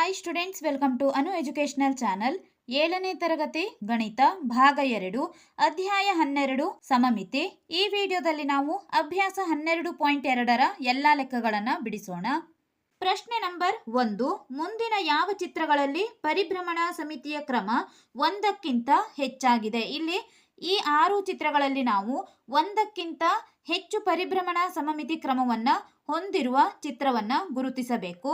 Hi students welcome to Anu educational channel ಏಳನೇ ತರಗತಿ ಗಣಿತ ಭಾಗ ಎರಡು, ಅಧ್ಯಾಯ ಹನ್ನೆರಡು, ಸಮಮಿತಿ. ಈ ವಿಡಿಯೋದಲ್ಲಿ ನಾವು ಅಭ್ಯಾಸ ಹನ್ನೆರಡು ಪಾಯಿಂಟ್ ಎರಡರ ಎಲ್ಲ ಲೆಕ್ಕಗಳನ್ನು ಬಿಡಿಸೋಣ. ಪ್ರಶ್ನೆ ನಂಬರ್ ಒಂದು, ಮುಂದಿನ ಯಾವ ಚಿತ್ರಗಳಲ್ಲಿ ಪರಿಭ್ರಮಣ ಸಮಿತಿಯ ಕ್ರಮ ಒಂದಕ್ಕಿಂತ ಹೆಚ್ಚಾಗಿದೆ? ಇಲ್ಲಿ ಈ ಆರು ಚಿತ್ರಗಳಲ್ಲಿ ನಾವು ಒಂದಕ್ಕಿಂತ ಹೆಚ್ಚು ಪರಿಭ್ರಮಣ ಸಮಮಿತಿ ಕ್ರಮವನ್ನು ಹೊಂದಿರುವ ಚಿತ್ರವನ್ನು ಗುರುತಿಸಬೇಕು.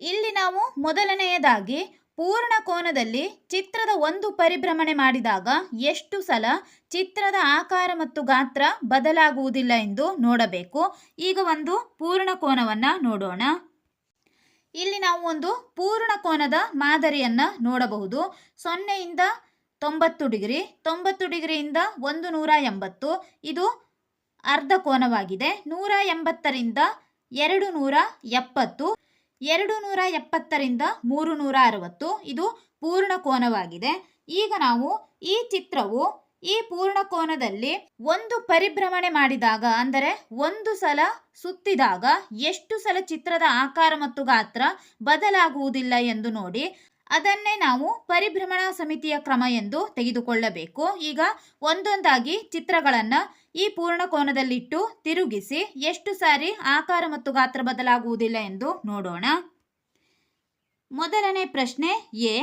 ಇಲ್ಲಿ ನಾವು ಮೊದಲನೆಯದಾಗಿ ಪೂರ್ಣ ಕೋನದಲ್ಲಿ ಚಿತ್ರದ ಒಂದು ಪರಿಭ್ರಮಣೆ ಮಾಡಿದಾಗ ಎಷ್ಟು ಸಲ ಚಿತ್ರದ ಆಕಾರ ಮತ್ತು ಗಾತ್ರ ಬದಲಾಗುವುದಿಲ್ಲ ಎಂದು ನೋಡಬೇಕು. ಈಗ ಒಂದು ಪೂರ್ಣ ಕೋನವನ್ನು ನೋಡೋಣ. ಇಲ್ಲಿ ನಾವು ಒಂದು ಪೂರ್ಣ ಕೋನದ ಮಾದರಿಯನ್ನು ನೋಡಬಹುದು. ಸೊನ್ನೆಯಿಂದ ತೊಂಬತ್ತು ಡಿಗ್ರಿ, ತೊಂಬತ್ತು ಡಿಗ್ರಿಯಿಂದ ಒಂದು ನೂರ ಎಂಬತ್ತು. ಇದು ಅರ್ಧ ಕೋನವಾಗಿದೆ. ನೂರ ಎಂಬತ್ತರಿಂದ ಎರಡು ನೂರ ಎಪ್ಪತ್ತು. ಎರಡು ನೂರ ಎಪ್ಪತ್ತರಿಂದ ಮೂರು ನೂರ ಅರವತ್ತು ಇದು ಪೂರ್ಣ ಕೋನವಾಗಿದೆ. ಈಗ ನಾವು ಈ ಚಿತ್ರವು ಈ ಪೂರ್ಣ ಕೋನದಲ್ಲಿ ಒಂದು ಪರಿಭ್ರಮಣೆ ಮಾಡಿದಾಗ, ಅಂದರೆ ಒಂದು ಸಲ ಸುತ್ತಿದಾಗ ಎಷ್ಟು ಸಲ ಚಿತ್ರದ ಆಕಾರ ಮತ್ತು ಗಾತ್ರ ಬದಲಾಗುವುದಿಲ್ಲ ಎಂದು ನೋಡಿ. ಅದನ್ನೇ ನಾವು ಪರಿಭ್ರಮಣ ಸಮಿತಿಯ ಕ್ರಮ ಎಂದು ತೆಗೆದುಕೊಳ್ಳಬೇಕು. ಈಗ ಒಂದೊಂದಾಗಿ ಚಿತ್ರಗಳನ್ನು ಈ ಪೂರ್ಣ ಕೋನದಲ್ಲಿಟ್ಟು ತಿರುಗಿಸಿ ಎಷ್ಟು ಸಾರಿ ಆಕಾರ ಮತ್ತು ಗಾತ್ರ ಬದಲಾಗುವುದಿಲ್ಲ ಎಂದು ನೋಡೋಣ. ಮೊದಲನೇ ಪ್ರಶ್ನೆ ಎ.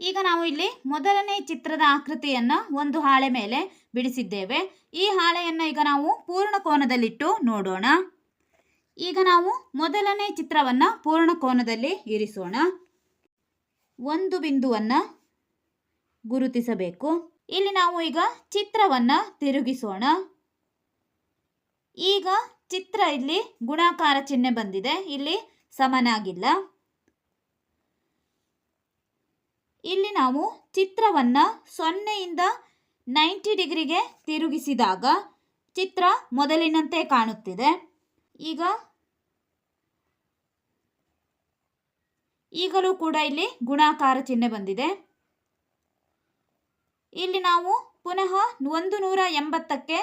ಈಗ ನಾವು ಇಲ್ಲಿ ಮೊದಲನೇ ಚಿತ್ರದ ಆಕೃತಿಯನ್ನು ಒಂದು ಹಾಳೆ ಮೇಲೆ ಬಿಡಿಸಿದ್ದೇವೆ. ಈ ಹಾಳೆಯನ್ನು ಈಗ ನಾವು ಪೂರ್ಣ ಕೋನದಲ್ಲಿಟ್ಟು ನೋಡೋಣ. ಈಗ ನಾವು ಮೊದಲನೇ ಚಿತ್ರವನ್ನು ಪೂರ್ಣ ಕೋನದಲ್ಲಿ ಇರಿಸೋಣ. ಒಂದು ಬಿಂದುವನ್ನು ಗುರುತಿಸಬೇಕು. ಇಲ್ಲಿ ನಾವು ಈಗ ಚಿತ್ರವನ್ನು ತಿರುಗಿಸೋಣ. ಈಗ ಚಿತ್ರ ಇಲ್ಲಿ ಗುಣಾಕಾರ ಚಿಹ್ನೆ ಬಂದಿದೆ. ಇಲ್ಲಿ ಸಮನಾಗಿಲ್ಲ. ಇಲ್ಲಿ ನಾವು ಚಿತ್ರವನ್ನು ಸೊನ್ನೆಯಿಂದ ನೈಂಟಿ ಡಿಗ್ರಿಗೆ ತಿರುಗಿಸಿದಾಗ ಚಿತ್ರ ಮೊದಲಿನಂತೆ ಕಾಣುತ್ತಿದೆ. ಈಗ ಈಗಲೂ ಕೂಡ ಇಲ್ಲಿ ಗುಣಾಕಾರ ಚಿಹ್ನೆ ಬಂದಿದೆ. ಇಲ್ಲಿ ನಾವು ಪುನಃ ಒಂದು ನೂರ ಎಂಬತ್ತಕ್ಕೆ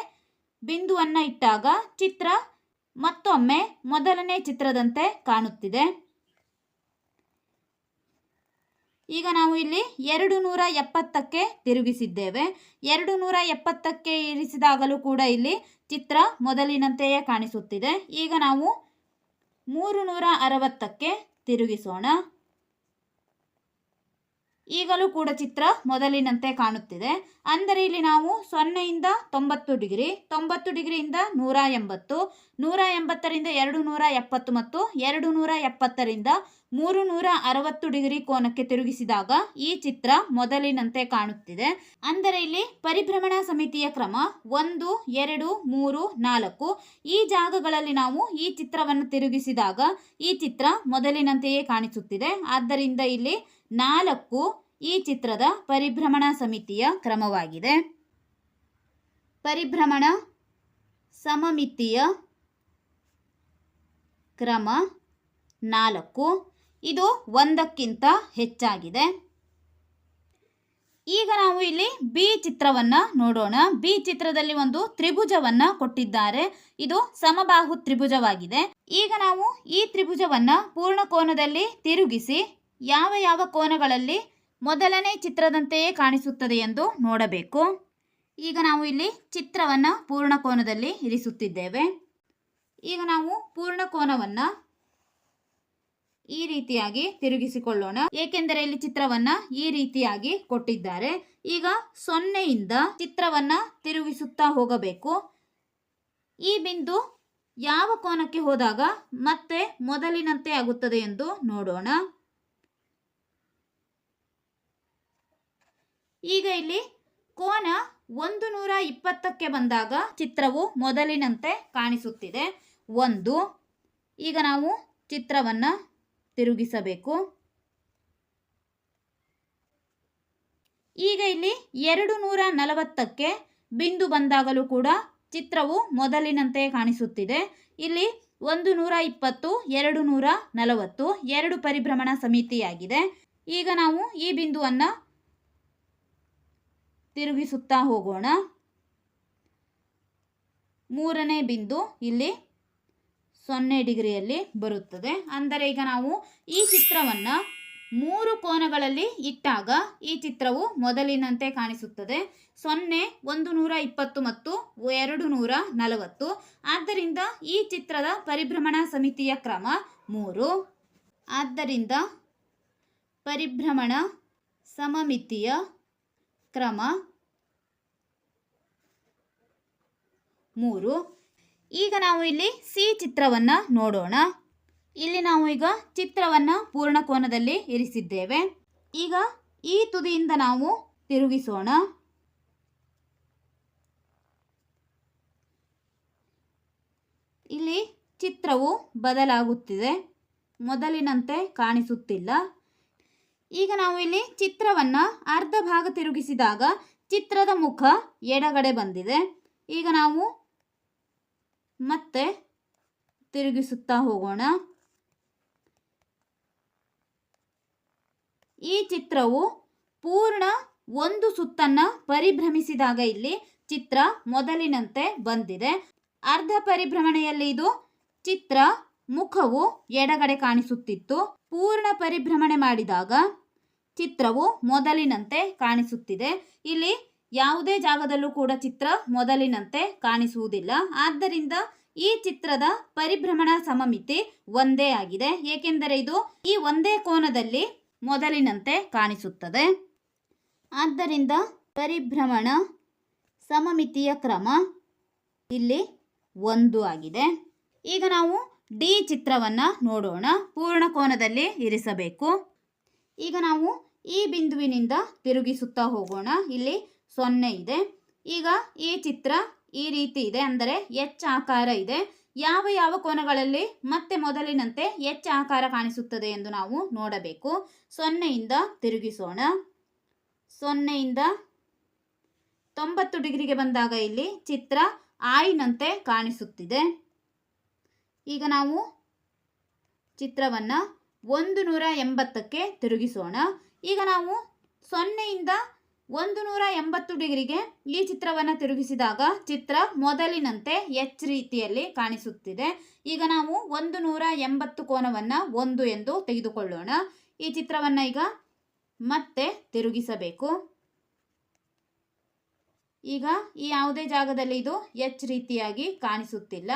ಬಿಂದುವನ್ನು ಇಟ್ಟಾಗ ಚಿತ್ರ ಮತ್ತೊಮ್ಮೆ ಮೊದಲನೇ ಚಿತ್ರದಂತೆ ಕಾಣುತ್ತಿದೆ. ಈಗ ನಾವು ಇಲ್ಲಿ ಎರಡು ನೂರ ಎಪ್ಪತ್ತಕ್ಕೆ ತಿರುಗಿಸಿದ್ದೇವೆ. ಎರಡು ನೂರ ಎಪ್ಪತ್ತಕ್ಕೆ ಇರಿಸಿದಾಗಲೂ ಕೂಡ ಇಲ್ಲಿ ಚಿತ್ರ ಮೊದಲಿನಂತೆಯೇ ಕಾಣಿಸುತ್ತಿದೆ. ಈಗ ನಾವು ಮೂರು ನೂರ ಅರವತ್ತಕ್ಕೆ ತಿರುಗಿಸೋಣ. ಈಗಲೂ ಕೂಡ ಚಿತ್ರ ಮೊದಲಿನಂತೆ ಕಾಣುತ್ತಿದೆ. ಅಂದರೆ ಇಲ್ಲಿ ನಾವು ಸೊನ್ನೆಯಿಂದ ತೊಂಬತ್ತು ಡಿಗ್ರಿ, ತೊಂಬತ್ತು ಡಿಗ್ರಿಯಿಂದ ನೂರ ಎಂಬತ್ತು, ನೂರ ಎಂಬತ್ತರಿಂದ ಎರಡು ನೂರ ಎಪ್ಪತ್ತು ಮತ್ತು ಎರಡು ನೂರ ಎಪ್ಪತ್ತರಿಂದ ಮೂರು ನೂರ ಅರವತ್ತು ಡಿಗ್ರಿ ಕೋನಕ್ಕೆ ತಿರುಗಿಸಿದಾಗ ಈ ಚಿತ್ರ ಮೊದಲಿನಂತೆ ಕಾಣುತ್ತಿದೆ. ಅಂದರೆ ಇಲ್ಲಿ ಪರಿಭ್ರಮಣ ಸಮಿತಿಯ ಕ್ರಮ ಒಂದು, ಎರಡು, ಮೂರು, ನಾಲ್ಕು. ಈ ಜಾಗಗಳಲ್ಲಿ ನಾವು ಈ ಚಿತ್ರವನ್ನು ತಿರುಗಿಸಿದಾಗ ಈ ಚಿತ್ರ ಮೊದಲಿನಂತೆಯೇ ಕಾಣಿಸುತ್ತಿದೆ. ಆದ್ದರಿಂದ ಇಲ್ಲಿ ನಾಲ್ಕು ಈ ಚಿತ್ರದ ಪರಿಭ್ರಮಣ ಸಮಿತಿಯ ಕ್ರಮವಾಗಿದೆ. ಪರಿಭ್ರಮಣ ಸಮಮಿತಿಯ ಕ್ರಮ ನಾಲ್ಕು. ಇದು ಒಂದಕ್ಕಿಂತ ಹೆಚ್ಚಾಗಿದೆ. ಈಗ ನಾವು ಇಲ್ಲಿ ಬಿ ಚಿತ್ರವನ್ನು ನೋಡೋಣ. ಬಿ ಚಿತ್ರದಲ್ಲಿ ಒಂದು ತ್ರಿಭುಜವನ್ನು ಕೊಟ್ಟಿದ್ದಾರೆ. ಇದು ಸಮಬಾಹು ತ್ರಿಭುಜವಾಗಿದೆ. ಈಗ ನಾವು ಈ ತ್ರಿಭುಜವನ್ನ ಪೂರ್ಣ ಕೋನದಲ್ಲಿ ತಿರುಗಿಸಿ ಯಾವ ಯಾವ ಕೋನಗಳಲ್ಲಿ ಮೊದಲನೇ ಚಿತ್ರದಂತೆಯೇ ಕಾಣಿಸುತ್ತದೆ ಎಂದು ನೋಡಬೇಕು. ಈಗ ನಾವು ಇಲ್ಲಿ ಚಿತ್ರವನ್ನು ಪೂರ್ಣ ಕೋನದಲ್ಲಿ ಇರಿಸುತ್ತಿದ್ದೇವೆ. ಈಗ ನಾವು ಪೂರ್ಣ ಕೋನವನ್ನು ಈ ರೀತಿಯಾಗಿ ತಿರುಗಿಸಿಕೊಳ್ಳೋಣ. ಏಕೆಂದರೆ ಇಲ್ಲಿ ಚಿತ್ರವನ್ನ ಈ ರೀತಿಯಾಗಿ ಕೊಟ್ಟಿದ್ದಾರೆ. ಈಗ ಸೊನ್ನೆಯಿಂದ ಚಿತ್ರವನ್ನ ತಿರುಗಿಸುತ್ತಾ ಹೋಗಬೇಕು. ಈ ಬಿಂದು ಯಾವ ಕೋನಕ್ಕೆ ಹೋದಾಗ ಮತ್ತೆ ಮೊದಲಿನಂತೆ ಆಗುತ್ತದೆ ಎಂದು ನೋಡೋಣ. ಈಗ ಇಲ್ಲಿ ಕೋನ ಒಂದು ನೂರ ಇಪ್ಪತ್ತಕ್ಕೆ ಬಂದಾಗ ಚಿತ್ರವು ಮೊದಲಿನಂತೆ ಕಾಣಿಸುತ್ತಿದೆ. ಒಂದು, ಈಗ ನಾವು ಚಿತ್ರವನ್ನು ತಿರುಗಿಸಬೇಕು. ಈಗ ಇಲ್ಲಿ ಎರಡು ನೂರ ನಲವತ್ತಕ್ಕೆ ಬಿಂದು ಬಂದಾಗಲೂ ಕೂಡ ಚಿತ್ರವು ಮೊದಲಿನಂತೆ ಕಾಣಿಸುತ್ತಿದೆ. ಇಲ್ಲಿ ಒಂದು ನೂರ ಇಪ್ಪತ್ತು, ಎರಡು ನೂರ ನಲವತ್ತು, ಎರಡು ಪರಿಭ್ರಮಣ ಸಮಿತಿಯಾಗಿದೆ. ಈಗ ನಾವು ಈ ಬಿಂದುವನ್ನು ತಿರುಗಿಸುತ್ತಾ ಹೋಗೋಣ. ಮೂರನೇ ಬಿಂದು ಇಲ್ಲಿ ಸೊನ್ನೆ ಡಿಗ್ರಿಯಲ್ಲಿ ಬರುತ್ತದೆ. ಅಂದರೆ ಈಗ ನಾವು ಈ ಚಿತ್ರವನ್ನು ಮೂರು ಕೋನಗಳಲ್ಲಿ ಇಟ್ಟಾಗ ಈ ಚಿತ್ರವು ಮೊದಲಿನಂತೆ ಕಾಣಿಸುತ್ತದೆ. ಸೊನ್ನೆ, ಒಂದು ನೂರ ಇಪ್ಪತ್ತು ಮತ್ತು ಎರಡು ನೂರ ನಲವತ್ತು. ಆದ್ದರಿಂದ ಈ ಚಿತ್ರದ ಪರಿಭ್ರಮಣ ಸಮಿತಿಯ ಕ್ರಮ ಮೂರು. ಆದ್ದರಿಂದ ಪರಿಭ್ರಮಣ ಸಮಮಿತಿಯ ಕ್ರಮ ಮೂರು. ಈಗ ನಾವು ಇಲ್ಲಿ ಸಿ ಚಿತ್ರವನ್ನು ನೋಡೋಣ. ಇಲ್ಲಿ ನಾವು ಈಗ ಚಿತ್ರವನ್ನು ಪೂರ್ಣ ಕೋನದಲ್ಲಿ ಇರಿಸಿದ್ದೇವೆ. ಈಗ ಈ ತುದಿಯಿಂದ ನಾವು ತಿರುಗಿಸೋಣ. ಇಲ್ಲಿ ಚಿತ್ರವು ಬದಲಾಗುತ್ತಿದೆ. ಮೊದಲಿನಂತೆ ಕಾಣಿಸುತ್ತಿಲ್ಲ. ಈಗ ನಾವು ಇಲ್ಲಿ ಚಿತ್ರವನ್ನು ಅರ್ಧ ಭಾಗ ತಿರುಗಿಸಿದಾಗ ಚಿತ್ರದ ಮುಖ ಎಡಗಡೆ ಬಂದಿದೆ. ಈಗ ನಾವು ಮತ್ತೆ ತಿರುಗಿಸುತ್ತಾ ಹೋಗೋಣ. ಈ ಚಿತ್ರವು ಪೂರ್ಣ ಒಂದು ಸುತ್ತನ್ನ ಪರಿಭ್ರಮಿಸಿದಾಗ ಇಲ್ಲಿ ಚಿತ್ರ ಮೊದಲಿನಂತೆ ಬಂದಿದೆ. ಅರ್ಧ ಪರಿಭ್ರಮಣೆಯಲ್ಲಿ ಇದು ಚಿತ್ರ ಮುಖವು ಎಡಗಡೆ ಕಾಣಿಸುತ್ತಿತ್ತು. ಪೂರ್ಣ ಪರಿಭ್ರಮಣೆ ಮಾಡಿದಾಗ ಚಿತ್ರವು ಮೊದಲಿನಂತೆ ಕಾಣಿಸುತ್ತಿದೆ. ಇಲ್ಲಿ ಯಾವುದೇ ಜಾಗದಲ್ಲೂ ಕೂಡ ಚಿತ್ರ ಮೊದಲಿನಂತೆ ಕಾಣಿಸುವುದಿಲ್ಲ. ಆದ್ದರಿಂದ ಈ ಚಿತ್ರದ ಪರಿಭ್ರಮಣ ಸಮಮಿತಿ ಒಂದೇ ಆಗಿದೆ. ಏಕೆಂದರೆ ಇದು ಈ ಒಂದೇ ಕೋನದಲ್ಲಿ ಮೊದಲಿನಂತೆ ಕಾಣಿಸುತ್ತದೆ. ಆದ್ದರಿಂದ ಪರಿಭ್ರಮಣ ಸಮಮಿತಿಯ ಕ್ರಮ ಇಲ್ಲಿ ಒಂದು ಆಗಿದೆ. ಈಗ ನಾವು ಡಿ ಚಿತ್ರವನ್ನು ನೋಡೋಣ. ಪೂರ್ಣ ಕೋನದಲ್ಲಿ ಇರಿಸಬೇಕು. ಈಗ ನಾವು ಈ ಬಿಂದುವಿನಿಂದ ತಿರುಗಿಸುತ್ತಾ ಹೋಗೋಣ. ಇಲ್ಲಿ ಸೊನ್ನೆ ಇದೆ. ಈಗ ಈ ಚಿತ್ರ ಈ ರೀತಿ ಇದೆ. ಅಂದರೆ ಎಚ್ ಆಕಾರ ಇದೆ. ಯಾವ ಯಾವ ಕೋನಗಳಲ್ಲಿ ಮತ್ತೆ ಮೊದಲಿನಂತೆ ಎಚ್ ಆಕಾರ ಕಾಣಿಸುತ್ತದೆ ಎಂದು ನಾವು ನೋಡಬೇಕು. ಸೊನ್ನೆಯಿಂದ ತಿರುಗಿಸೋಣ. ಸೊನ್ನೆಯಿಂದ ತೊಂಬತ್ತು ಡಿಗ್ರಿಗೆ ಬಂದಾಗ ಇಲ್ಲಿ ಚಿತ್ರ ಆಯಿನಂತೆ ಕಾಣಿಸುತ್ತಿದೆ. ಈಗ ನಾವು ಚಿತ್ರವನ್ನು ಒಂದು ನೂರ ಎಂಬತ್ತಕ್ಕೆ ತಿರುಗಿಸೋಣ. ಈಗ ನಾವು ಸೊನ್ನೆಯಿಂದ ಒಂದು ನೂರ ಎಂಬತ್ತು ಡಿಗ್ರಿಗೆ ಈ ಚಿತ್ರವನ್ನು ತಿರುಗಿಸಿದಾಗ ಚಿತ್ರ ಮೊದಲಿನಂತೆ ಎಚ್ ರೀತಿಯಲ್ಲಿ ಕಾಣಿಸುತ್ತಿದೆ. ಈಗ ನಾವು ಒಂದು ನೂರ ಎಂಬತ್ತು ಕೋನವನ್ನು ಒಂದು ಎಂದು ತೆಗೆದುಕೊಳ್ಳೋಣ. ಈ ಚಿತ್ರವನ್ನು ಈಗ ಮತ್ತೆ ತಿರುಗಿಸಬೇಕು. ಈಗ ಈ ಯಾವುದೇ ಜಾಗದಲ್ಲಿ ಇದು ಎಚ್ ರೀತಿಯಾಗಿ ಕಾಣಿಸುತ್ತಿಲ್ಲ.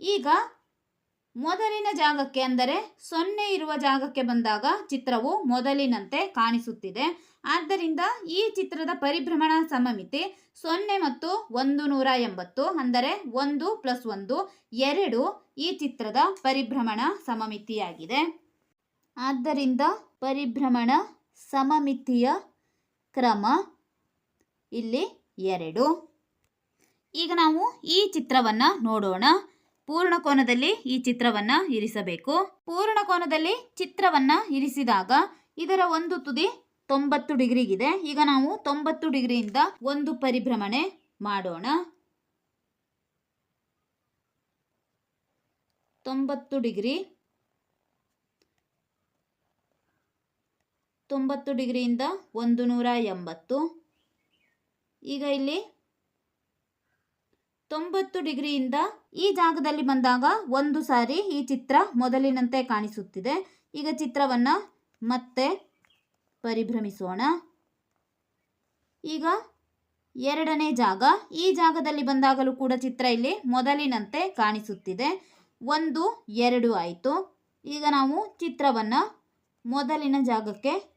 ಈಗ ಮೊದಲಿನ ಜಾಗಕ್ಕೆ ಅಂದರೆ ಸೊನ್ನೆ ಇರುವ ಜಾಗಕ್ಕೆ ಬಂದಾಗ ಚಿತ್ರವು ಮೊದಲಿನಂತೆ ಕಾಣಿಸುತ್ತಿದೆ. ಆದ್ದರಿಂದ ಈ ಚಿತ್ರದ ಪರಿಭ್ರಮಣ ಸಮಮಿತಿ ಸೊನ್ನೆ ಮತ್ತು ಒಂದು ನೂರ ಎಂಬತ್ತು ಅಂದರೆ ಒಂದು ಪ್ಲಸ್ ಒಂದು ಎರಡು ಈ ಚಿತ್ರದ ಪರಿಭ್ರಮಣ ಸಮಮಿತಿಯಾಗಿದೆ. ಆದ್ದರಿಂದ ಪರಿಭ್ರಮಣ ಸಮಮಿತಿಯ ಕ್ರಮ ಇಲ್ಲಿ ಎರಡು. ಈಗ ನಾವು ಈ ಚಿತ್ರವನ್ನು ನೋಡೋಣ. ಪೂರ್ಣ ಕೋನದಲ್ಲಿ ಈ ಚಿತ್ರವನ್ನ ಇರಿಸಬೇಕು. ಪೂರ್ಣ ಕೋನದಲ್ಲಿ ಚಿತ್ರವನ್ನ ಇರಿಸಿದಾಗ ಇದರ ಒಂದು ತುದಿ ತೊಂಬತ್ತು ಡಿಗ್ರಿಗಿದೆ. ಈಗ ನಾವು ತೊಂಬತ್ತು ಡಿಗ್ರಿಯಿಂದ ಒಂದು ಪರಿಭ್ರಮಣೆ ಮಾಡೋಣ. ತೊಂಬತ್ತು ಡಿಗ್ರಿ. ತೊಂಬತ್ತು ಡಿಗ್ರಿಯಿಂದ ಒಂದು ನೂರ ಎಂಬತ್ತು. ಈಗ ಇಲ್ಲಿ ತೊಂಬತ್ತು ಡಿಗ್ರಿಯಿಂದ ಈ ಜಾಗದಲ್ಲಿ ಬಂದಾಗ ಒಂದು ಸಾರಿ ಈ ಚಿತ್ರ ಮೊದಲಿನಂತೆ ಕಾಣಿಸುತ್ತಿದೆ. ಈಗ ಚಿತ್ರವನ್ನು ಮತ್ತೆ ಪರಿಭ್ರಮಿಸೋಣ. ಈಗ ಎರಡನೇ ಜಾಗ. ಈ ಜಾಗದಲ್ಲಿ ಬಂದಾಗಲೂ ಕೂಡ ಚಿತ್ರ ಇಲ್ಲಿ ಮೊದಲಿನಂತೆ ಕಾಣಿಸುತ್ತಿದೆ. ಒಂದು, ಎರಡು ಆಯಿತು. ಈಗ ನಾವು ಚಿತ್ರವನ್ನು ಮೊದಲಿನ ಜಾಗಕ್ಕೆ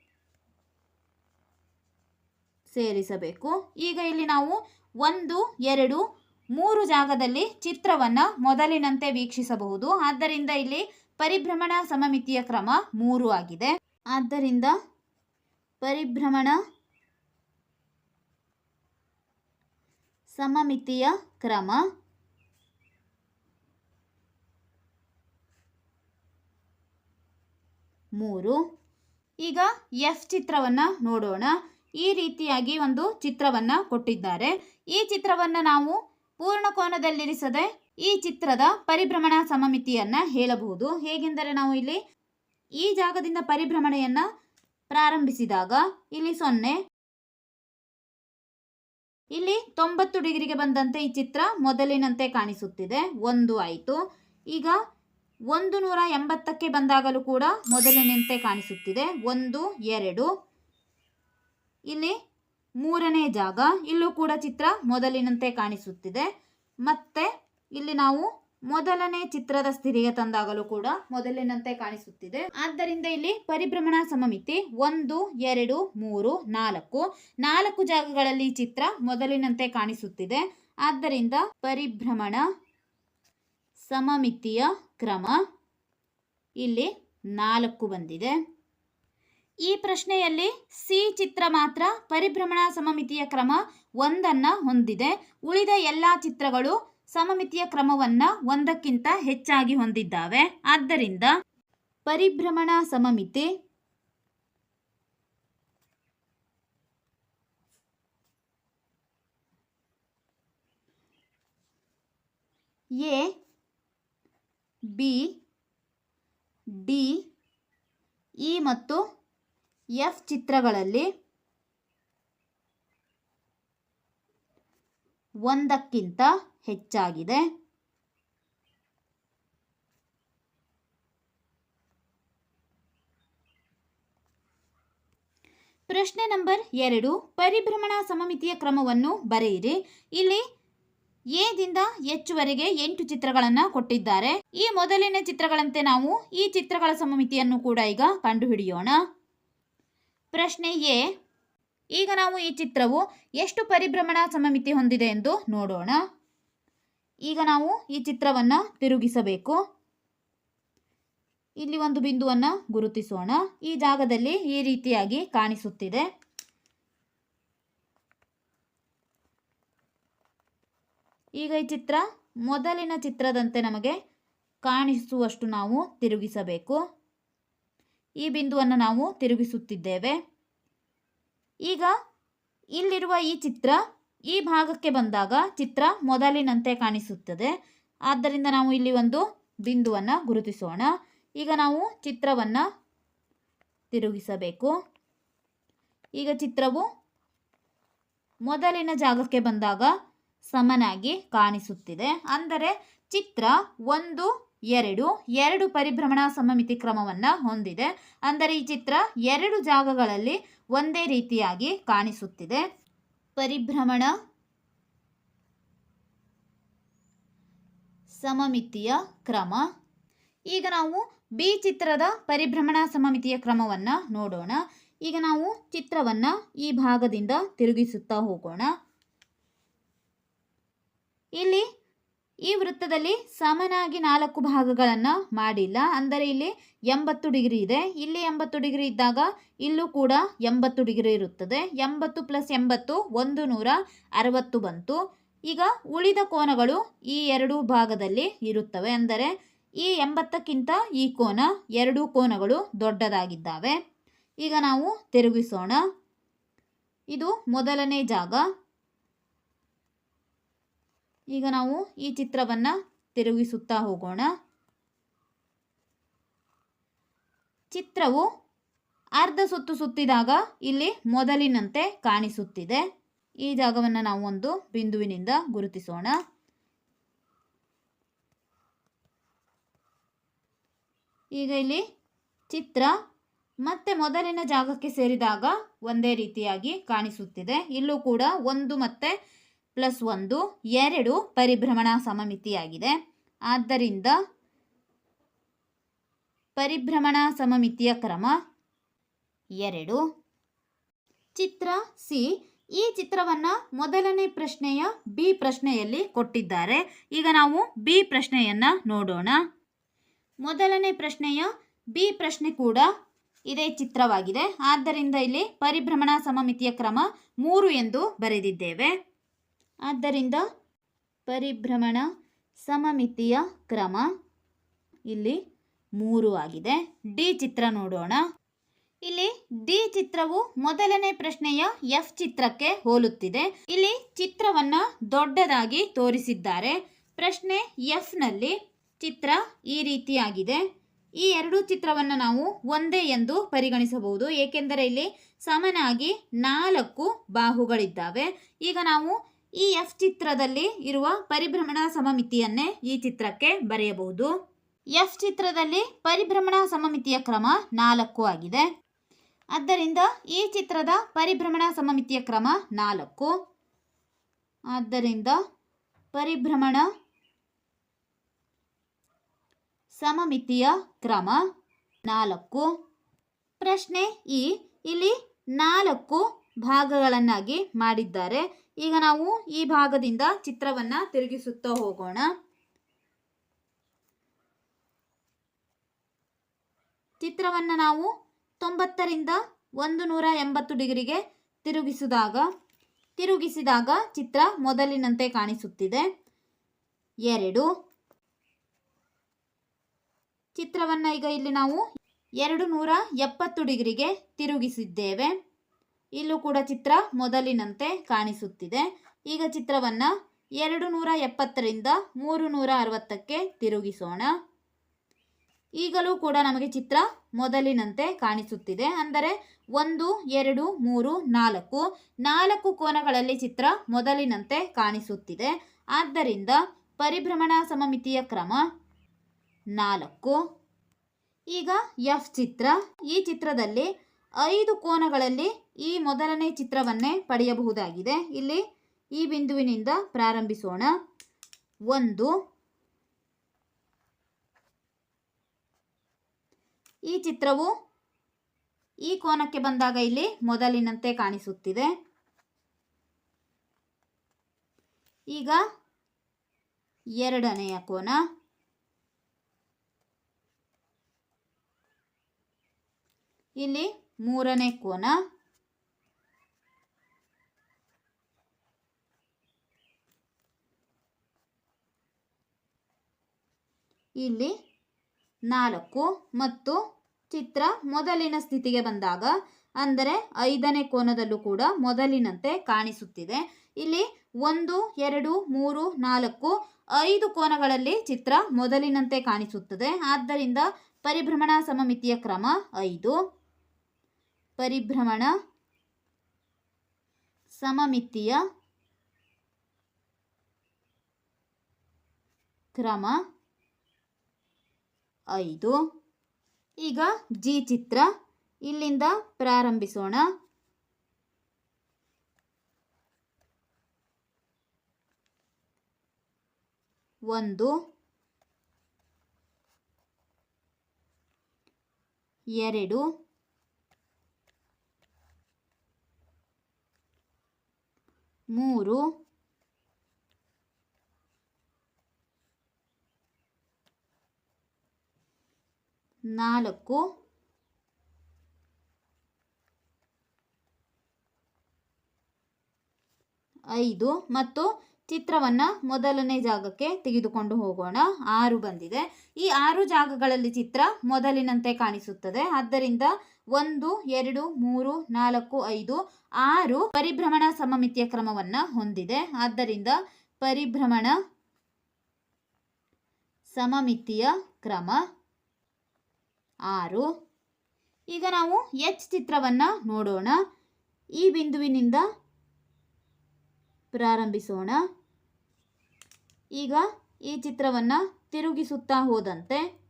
ಸೇರಿಸಬೇಕು. ಈಗ ಇಲ್ಲಿ ನಾವು ಒಂದು, ಎರಡು ಮೂರು ಜಾಗದಲ್ಲಿ ಚಿತ್ರವನ್ನು ಮೊದಲಿನಂತೆ ವೀಕ್ಷಿಸಬಹುದು. ಆದ್ದರಿಂದ ಇಲ್ಲಿ ಪರಿಭ್ರಮಣ ಸಮಮಿತಿಯ ಕ್ರಮ ಮೂರು ಆಗಿದೆ. ಆದ್ದರಿಂದ ಪರಿಭ್ರಮಣ ಸಮಮಿತಿಯ ಕ್ರಮ ಮೂರು. ಈಗ ಎಫ್ ಚಿತ್ರವನ್ನು ನೋಡೋಣ. ಈ ರೀತಿಯಾಗಿ ಒಂದು ಚಿತ್ರವನ್ನು ಕೊಟ್ಟಿದ್ದಾರೆ. ಈ ಚಿತ್ರವನ್ನು ನಾವು ಪೂರ್ಣ ಕೋನದಲ್ಲಿರಿಸದೆ ಈ ಚಿತ್ರದ ಪರಿಭ್ರಮಣ ಸಮಮಿತಿಯನ್ನು ಹೇಳಬಹುದು. ಹೇಗೆಂದರೆ ನಾವು ಇಲ್ಲಿ ಈ ಜಾಗದಿಂದ ಪರಿಭ್ರಮಣೆಯನ್ನು ಪ್ರಾರಂಭಿಸಿದಾಗ ಇಲ್ಲಿ ಸೊನ್ನೆ, ಇಲ್ಲಿ ತೊಂಬತ್ತು ಡಿಗ್ರಿಗೆ ಬಂದಂತೆ ಈ ಚಿತ್ರ ಮೊದಲಿನಂತೆ ಕಾಣಿಸುತ್ತಿದೆ. ಒಂದು ಆಯಿತು. ಈಗ ಒಂದು ನೂರ ಎಂಬತ್ತಕ್ಕೆ ಬಂದಾಗಲೂ ಕೂಡ ಮೊದಲಿನಂತೆ ಕಾಣಿಸುತ್ತಿದೆ. ಒಂದು, ಎರಡು. ಇಲ್ಲಿ ಮೂರನೇ ಜಾಗ, ಇಲ್ಲೂ ಕೂಡ ಚಿತ್ರ ಮೊದಲಿನಂತೆ ಕಾಣಿಸುತ್ತಿದೆ. ಮತ್ತೆ ಇಲ್ಲಿ ನಾವು ಮೊದಲನೇ ಚಿತ್ರದ ಸ್ಥಿತಿಗೆ ತಂದಾಗಲೂ ಕೂಡ ಮೊದಲಿನಂತೆ ಕಾಣಿಸುತ್ತಿದೆ. ಆದ್ದರಿಂದ ಇಲ್ಲಿ ಪರಿಭ್ರಮಣ ಸಮಮಿತಿ ಒಂದು, ಎರಡು, ಮೂರು, ನಾಲ್ಕು. ನಾಲ್ಕು ಜಾಗಗಳಲ್ಲಿ ಚಿತ್ರ ಮೊದಲಿನಂತೆ ಕಾಣಿಸುತ್ತಿದೆ. ಆದ್ದರಿಂದ ಪರಿಭ್ರಮಣ ಸಮಮಿತಿಯ ಕ್ರಮ ಇಲ್ಲಿ ನಾಲ್ಕು ಬಂದಿದೆ. ಈ ಪ್ರಶ್ನೆಯಲ್ಲಿ ಸಿ ಚಿತ್ರ ಮಾತ್ರ ಪರಿಭ್ರಮಣ ಸಮಮಿತಿಯ ಕ್ರಮ ಒಂದನ್ನ ಹೊಂದಿದೆ. ಉಳಿದ ಎಲ್ಲ ಚಿತ್ರಗಳು ಸಮಮಿತಿಯ ಕ್ರಮವನ್ನು ಒಂದಕ್ಕಿಂತ ಹೆಚ್ಚಾಗಿ ಹೊಂದಿದ್ದಾವೆ. ಆದ್ದರಿಂದ ಪರಿಭ್ರಮಣ ಸಮಮಿತಿ ಎ, ಬಿ, ಡಿ, ಇ ಮತ್ತು ಎಫ್ ಚಿತ್ರಗಳಲ್ಲಿ ಒಂದಕ್ಕಿಂತ ಹೆಚ್ಚಾಗಿದೆ. ಪ್ರಶ್ನೆ ನಂಬರ್ ಎರಡು, ಪರಿಭ್ರಮಣ ಸಮಮಿತಿಯ ಕ್ರಮವನ್ನು ಬರೆಯಿರಿ. ಇಲ್ಲಿ ಎದಿಂದ ಹೆಚ್ಚುವರೆಗೆ ಎಂಟು ಚಿತ್ರಗಳನ್ನು ಕೊಟ್ಟಿದ್ದಾರೆ. ಈ ಮೊದಲಿನ ಚಿತ್ರಗಳಂತೆ ನಾವು ಈ ಚಿತ್ರಗಳ ಸಮಮಿತಿಯನ್ನು ಕೂಡ ಈಗ ಕಂಡುಹಿಡಿಯೋಣ. ಪ್ರಶ್ನೆ ಎ. ಈಗ ನಾವು ಈ ಚಿತ್ರವು ಎಷ್ಟು ಪರಿಭ್ರಮಣ ಸಮಮಿತಿ ಹೊಂದಿದೆ ಎಂದು ನೋಡೋಣ. ಈಗ ನಾವು ಈ ಚಿತ್ರವನ್ನು ತಿರುಗಿಸಬೇಕು. ಇಲ್ಲಿ ಒಂದು ಬಿಂದುವನ್ನು ಗುರುತಿಸೋಣ. ಈ ಜಾಗದಲ್ಲಿ ಈ ರೀತಿಯಾಗಿ ಕಾಣಿಸುತ್ತಿದೆ. ಈಗ ಈ ಚಿತ್ರ ಮೊದಲಿನ ಚಿತ್ರದಂತೆ ನಮಗೆ ಕಾಣಿಸುವಷ್ಟು ನಾವು ತಿರುಗಿಸಬೇಕು. ಈ ಬಿಂದುವನ್ನು ನಾವು ತಿರುಗಿಸುತ್ತಿದ್ದೇವೆ. ಈಗ ಇಲ್ಲಿರುವ ಈ ಚಿತ್ರ ಈ ಭಾಗಕ್ಕೆ ಬಂದಾಗ ಚಿತ್ರ ಮೊದಲಿನಂತೆ ಕಾಣಿಸುತ್ತದೆ. ಆದ್ದರಿಂದ ನಾವು ಇಲ್ಲಿ ಒಂದು ಬಿಂದುವನ್ನು ಗುರುತಿಸೋಣ. ಈಗ ನಾವು ಚಿತ್ರವನ್ನು ತಿರುಗಿಸಬೇಕು. ಈಗ ಚಿತ್ರವು ಮೊದಲಿನ ಜಾಗಕ್ಕೆ ಬಂದಾಗ ಸಮನಾಗಿ ಕಾಣಿಸುತ್ತಿದೆ. ಅಂದರೆ ಚಿತ್ರ ಒಂದು ಎರಡು ಎರಡು ಪರಿಭ್ರಮಣಾ ಸಮಮಿತಿ ಕ್ರಮವನ್ನು ಹೊಂದಿದೆ. ಅಂದರೆ ಈ ಚಿತ್ರ ಎರಡು ಜಾಗಗಳಲ್ಲಿ ಒಂದೇ ರೀತಿಯಾಗಿ ಕಾಣಿಸುತ್ತಿದೆ. ಪರಿಭ್ರಮಣ ಸಮಮಿತಿಯ ಕ್ರಮ. ಈಗ ನಾವು ಬಿ ಚಿತ್ರದ ಪರಿಭ್ರಮಣಾ ಸಮಮಿತಿಯ ಕ್ರಮವನ್ನು ನೋಡೋಣ. ಈಗ ನಾವು ಚಿತ್ರವನ್ನು ಈ ಭಾಗದಿಂದ ತಿರುಗಿಸುತ್ತಾ ಹೋಗೋಣ. ಇಲ್ಲಿ ಈ ವೃತ್ತದಲ್ಲಿ ಸಮನಾಗಿ ನಾಲ್ಕು ಭಾಗಗಳನ್ನು ಮಾಡಿಲ್ಲ. ಅಂದರೆ ಇಲ್ಲಿ ಎಂಬತ್ತು ಡಿಗ್ರಿ ಇದೆ. ಇಲ್ಲಿ ಎಂಬತ್ತು ಡಿಗ್ರಿ ಇದ್ದಾಗ ಇಲ್ಲೂ ಕೂಡ ಎಂಬತ್ತು ಡಿಗ್ರಿ ಇರುತ್ತದೆ. ಎಂಬತ್ತು ಪ್ಲಸ್ ಎಂಬತ್ತು, ಒಂದು ನೂರ ಅರವತ್ತು ಬಂತು. ಈಗ ಉಳಿದ ಕೋನಗಳು ಈ ಎರಡು ಭಾಗದಲ್ಲಿ ಇರುತ್ತವೆ. ಅಂದರೆ ಈ ಎಂಬತ್ತಕ್ಕಿಂತ ಈ ಕೋನ ಎರಡೂ ಕೋನಗಳು ದೊಡ್ಡದಾಗಿದ್ದಾವೆ. ಈಗ ನಾವು ತಿರುಗಿಸೋಣ. ಇದು ಮೊದಲನೇ ಜಾಗ. ಈಗ ನಾವು ಈ ಚಿತ್ರವನ್ನು ತಿರುಗಿಸುತ್ತಾ ಹೋಗೋಣ. ಚಿತ್ರವು ಅರ್ಧ ಸುತ್ತು ಸುತ್ತಿದಾಗ ಇಲ್ಲಿ ಮೊದಲಿನಂತೆ ಕಾಣಿಸುತ್ತಿದೆ. ಈ ಜಾಗವನ್ನು ನಾವು ಒಂದು ಬಿಂದುವಿನಿಂದ ಗುರುತಿಸೋಣ. ಈಗ ಇಲ್ಲಿ ಚಿತ್ರ ಮತ್ತೆ ಮೊದಲಿನ ಜಾಗಕ್ಕೆ ಸೇರಿದಾಗ ಒಂದೇ ರೀತಿಯಾಗಿ ಕಾಣಿಸುತ್ತಿದೆ. ಇಲ್ಲೂ ಕೂಡ ಒಂದು ಮತ್ತೆ ಪ್ಲಸ್ ಒಂದು ಎರಡು ಪರಿಭ್ರಮಣ ಸಮಮಿತಿಯಾಗಿದೆ. ಆದ್ದರಿಂದ ಪರಿಭ್ರಮಣ ಸಮಮಿತಿಯ ಕ್ರಮ ಎರಡು. ಚಿತ್ರ ಸಿ. ಈ ಚಿತ್ರವನ್ನು ಮೊದಲನೇ ಪ್ರಶ್ನೆಯ ಬಿ ಪ್ರಶ್ನೆಯಲ್ಲಿ ಕೊಟ್ಟಿದ್ದಾರೆ. ಈಗ ನಾವು ಬಿ ಪ್ರಶ್ನೆಯನ್ನು ನೋಡೋಣ. ಮೊದಲನೇ ಪ್ರಶ್ನೆಯ ಬಿ ಪ್ರಶ್ನೆ ಕೂಡ ಇದೇ ಚಿತ್ರವಾಗಿದೆ. ಆದ್ದರಿಂದ ಇಲ್ಲಿ ಪರಿಭ್ರಮಣ ಸಮಮಿತಿಯ ಕ್ರಮ ಮೂರು ಎಂದು ಬರೆದಿದ್ದೇವೆ. ಆದ್ದರಿಂದ ಪರಿಭ್ರಮಣ ಸಮಮಿತಿಯ ಕ್ರಮ ಇಲ್ಲಿ ಮೂರು ಆಗಿದೆ. ಡಿ ಚಿತ್ರ ನೋಡೋಣ. ಇಲ್ಲಿ ಡಿ ಚಿತ್ರವು ಮೊದಲನೇ ಪ್ರಶ್ನೆಯ ಎಫ್ ಚಿತ್ರಕ್ಕೆ ಹೋಲುತ್ತಿದೆ. ಇಲ್ಲಿ ಚಿತ್ರವನ್ನ ದೊಡ್ಡದಾಗಿ ತೋರಿಸಿದ್ದಾರೆ. ಪ್ರಶ್ನೆ ಎಫ್ನಲ್ಲಿ ಚಿತ್ರ ಈ ರೀತಿಯಾಗಿದೆ. ಈ ಎರಡು ಚಿತ್ರವನ್ನು ನಾವು ಒಂದೇ ಎಂದು ಪರಿಗಣಿಸಬಹುದು. ಏಕೆಂದರೆ ಇಲ್ಲಿ ಸಮನಾಗಿ ನಾಲ್ಕು ಬಾಹುಗಳಿದ್ದಾವೆ. ಈಗ ನಾವು ಈ ಎಫ್ ಚಿತ್ರದಲ್ಲಿ ಇರುವ ಪರಿಭ್ರಮಣ ಸಮಮಿತಿಯನ್ನೇ ಈ ಚಿತ್ರಕ್ಕೆ ಬರೆಯಬಹುದು. ಎಫ್ ಚಿತ್ರದಲ್ಲಿ ಪರಿಭ್ರಮಣ ಸಮಮಿತಿಯ ಕ್ರಮ ನಾಲ್ಕು ಆಗಿದೆ. ಆದ್ದರಿಂದ ಈ ಚಿತ್ರದ ಪರಿಭ್ರಮಣ ಸಮಮಿತಿಯ ಕ್ರಮ ನಾಲ್ಕು. ಆದ್ದರಿಂದ ಪರಿಭ್ರಮಣ ಸಮಮಿತಿಯ ಕ್ರಮ ನಾಲ್ಕು. ಪ್ರಶ್ನೆ ಈ. ಇಲ್ಲಿ ನಾಲ್ಕು ಭಾಗಗಳನ್ನಾಗಿ ಮಾಡಿದ್ದಾರೆ. ಈಗ ನಾವು ಈ ಭಾಗದಿಂದ ಚಿತ್ರವನ್ನ ತಿರುಗಿಸುತ್ತಾ ಹೋಗೋಣ. ಚಿತ್ರವನ್ನು ನಾವು ತೊಂಬತ್ತರಿಂದ ಒಂದು ನೂರ ಎಂಬತ್ತು ಡಿಗ್ರಿಗೆ ತಿರುಗಿಸಿದಾಗ ತಿರುಗಿಸಿದಾಗ ಚಿತ್ರ ಮೊದಲಿನಂತೆ ಕಾಣಿಸುತ್ತಿದೆ. ಎರಡು. ಚಿತ್ರವನ್ನು ಈಗ ಇಲ್ಲಿ ನಾವು ಎರಡು ನೂರ ಎಪ್ಪತ್ತು ಡಿಗ್ರಿಗೆ ತಿರುಗಿಸಿದ್ದೇವೆ. ಇಲ್ಲೂ ಕೂಡ ಚಿತ್ರ ಮೊದಲಿನಂತೆ ಕಾಣಿಸುತ್ತಿದೆ. ಈಗ ಚಿತ್ರವನ್ನು ಎರಡು ನೂರ ಎಪ್ಪತ್ತರಿಂದ ಮೂರು ನೂರ ಅರವತ್ತಕ್ಕೆ ತಿರುಗಿಸೋಣ. ಈಗಲೂ ಕೂಡ ನಮಗೆ ಚಿತ್ರ ಮೊದಲಿನಂತೆ ಕಾಣಿಸುತ್ತಿದೆ. ಅಂದರೆ ಒಂದು, ಎರಡು, ಮೂರು, ನಾಲ್ಕು. ನಾಲ್ಕು ಕೋನಗಳಲ್ಲಿ ಚಿತ್ರ ಮೊದಲಿನಂತೆ ಕಾಣಿಸುತ್ತಿದೆ. ಆದ್ದರಿಂದ ಪರಿಭ್ರಮಣ ಸಮಮಿತಿಯ ಕ್ರಮ ನಾಲ್ಕು. ಈಗ ಎಫ್ ಚಿತ್ರ. ಈ ಚಿತ್ರದಲ್ಲಿ ಐದು ಕೋನಗಳಲ್ಲಿ ಈ ಮೊದಲನೇ ಚಿತ್ರವನ್ನೇ ಪಡೆಯಬಹುದಾಗಿದೆ. ಇಲ್ಲಿ ಈ ಬಿಂದುವಿನಿಂದ ಪ್ರಾರಂಭಿಸೋಣ. ಒಂದು. ಈ ಚಿತ್ರವು ಈ ಕೋನಕ್ಕೆ ಬಂದಾಗ ಇಲ್ಲಿ ಮೊದಲಿನಂತೆ ಕಾಣಿಸುತ್ತಿದೆ. ಈಗ ಎರಡನೆಯ ಕೋನ. ಇಲ್ಲಿ ಮೂರನೇ ಕೋನ. ಇಲ್ಲಿ ನಾಲ್ಕು ಮತ್ತು ಚಿತ್ರ ಮೊದಲಿನ ಸ್ಥಿತಿಗೆ ಬಂದಾಗ ಅಂದರೆ ಐದನೇ ಕೋನದಲ್ಲೂ ಕೂಡ ಮೊದಲಿನಂತೆ ಕಾಣಿಸುತ್ತಿದೆ. ಇಲ್ಲಿ ಒಂದು, ಎರಡು, ಮೂರು, ನಾಲ್ಕು, ಐದು ಕೋನಗಳಲ್ಲಿ ಚಿತ್ರ ಮೊದಲಿನಂತೆ ಕಾಣಿಸುತ್ತದೆ. ಆದ್ದರಿಂದ ಪರಿಭ್ರಮಣ ಸಮಮಿತಿಯ ಕ್ರಮ ಐದು. ಪರಿಭ್ರಮಣ ಸಮಮಿತಿಯ ಕ್ರಮ ಐದು. ಈಗ ಜಿ ಚಿತ್ರ ಇಲ್ಲಿಂದ ಪ್ರಾರಂಭಿಸೋಣ. ಒಂದು ಎರಡು ಮೂರು. ನಾಲ್ಕು. ಐದು. ಮತ್ತು ಚಿತ್ರವನ್ನ ಮೊದಲನೇ ಜಾಗಕ್ಕೆ ತೆಗೆದುಕೊಂಡು ಹೋಗೋಣ. ಆರು ಬಂದಿದೆ. ಈ ಆರು ಜಾಗಗಳಲ್ಲಿ ಚಿತ್ರ ಮೊದಲಿನಂತೆ ಕಾಣಿಸುತ್ತದೆ. ಆದ್ದರಿಂದ ಒಂದು, ಎರಡು, ಮೂರು, ನಾಲ್ಕು, ಐದು, ಆರು ಪರಿಭ್ರಮಣ ಸಮಮಿತಿಯ ಕ್ರಮವನ್ನ ಹೊಂದಿದೆ. ಆದ್ದರಿಂದ ಪರಿಭ್ರಮಣ ಸಮಮಿತಿಯ ಕ್ರಮ ಆರು. ಈಗ ನಾವು ಎಚ್ ಚಿತ್ರವನ್ನ ನೋಡೋಣ. ಈ ಬಿಂದುವಿನಿಂದ ಪ್ರಾರಂಭಿಸೋಣ. ಈಗ ಈ ಚಿತ್ರವನ್ನ ತಿರುಗಿಸುತ್ತಾ ಹೋದಂತೆ.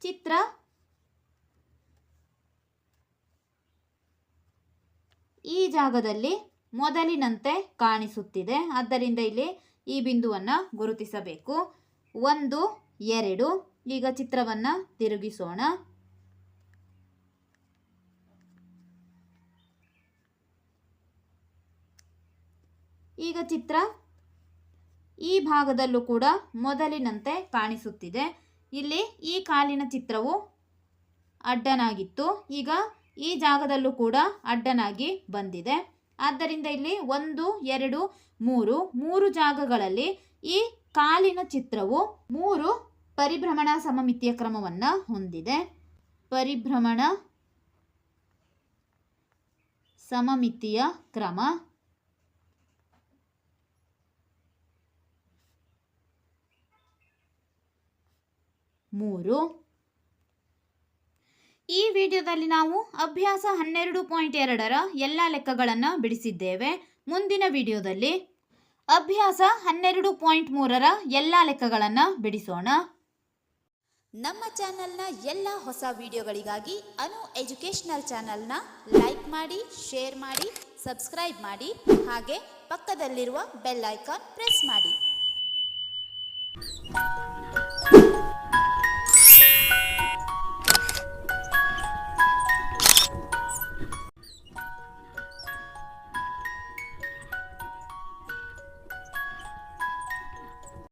ಚಿತ್ರ ಈ ಜಾಗದಲ್ಲಿ ಮೊದಲಿನಂತೆ ಕಾಣಿಸುತ್ತಿದೆ. ಆದ್ದರಿಂದ ಇಲ್ಲಿ ಈ ಬಿಂದುವನ್ನು ಗುರುತಿಸಬೇಕು. ಒಂದು, ಎರಡು, ಈಗ ಚಿತ್ರವನ್ನ ತಿರುಗಿಸೋಣ. ಈಗ ಚಿತ್ರ ಈ ಭಾಗದಲ್ಲೂ ಕೂಡ ಮೊದಲಿನಂತೆ ಕಾಣಿಸುತ್ತಿದೆ. ಇಲ್ಲಿ ಈ ಕಾಲಿನ ಚಿತ್ರವು ಅಡ್ಡನಾಗಿತ್ತು. ಈಗ ಈ ಜಾಗದಲ್ಲೂ ಕೂಡ ಅಡ್ಡನಾಗಿ ಬಂದಿದೆ. ಆದ್ದರಿಂದ ಇಲ್ಲಿ ಒಂದು, ಎರಡು, ಮೂರು ಮೂರು ಜಾಗಗಳಲ್ಲಿ ಈ ಕಾಲಿನ ಚಿತ್ರವು ಮೂರು ಪರಿಭ್ರಮಣ ಸಮಮಿತಿಯ ಕ್ರಮವನ್ನು ಹೊಂದಿದೆ. ಪರಿಭ್ರಮಣ ಸಮಮಿತಿಯ ಕ್ರಮ. ಮೂರು. ಈ ವಿಡಿಯೋದಲ್ಲಿ ನಾವು ಅಭ್ಯಾಸ ಹನ್ನೆರಡು ಪಾಯಿಂಟ್ ಎರಡರ ಎಲ್ಲ ಲೆಕ್ಕಗಳನ್ನು ಬಿಡಿಸಿದ್ದೇವೆ. ಮುಂದಿನ ವಿಡಿಯೋದಲ್ಲಿ ಅಭ್ಯಾಸ ಹನ್ನೆರಡು ಪಾಯಿಂಟ್ ಮೂರರ ಎಲ್ಲ ಲೆಕ್ಕಗಳನ್ನು ಬಿಡಿಸೋಣ. ನಮ್ಮ ಚಾನೆಲ್ನ ಎಲ್ಲ ಹೊಸ ವಿಡಿಯೋಗಳಿಗಾಗಿ ಅನು ಎಜುಕೇಷನಲ್ ಚಾನೆಲ್ನ ಲೈಕ್ ಮಾಡಿ, ಶೇರ್ ಮಾಡಿ, ಸಬ್ಸ್ಕ್ರೈಬ್ ಮಾಡಿ, ಹಾಗೆ ಪಕ್ಕದಲ್ಲಿರುವ ಬೆಲ್ ಐಕಾನ್ ಪ್ರೆಸ್ ಮಾಡಿ.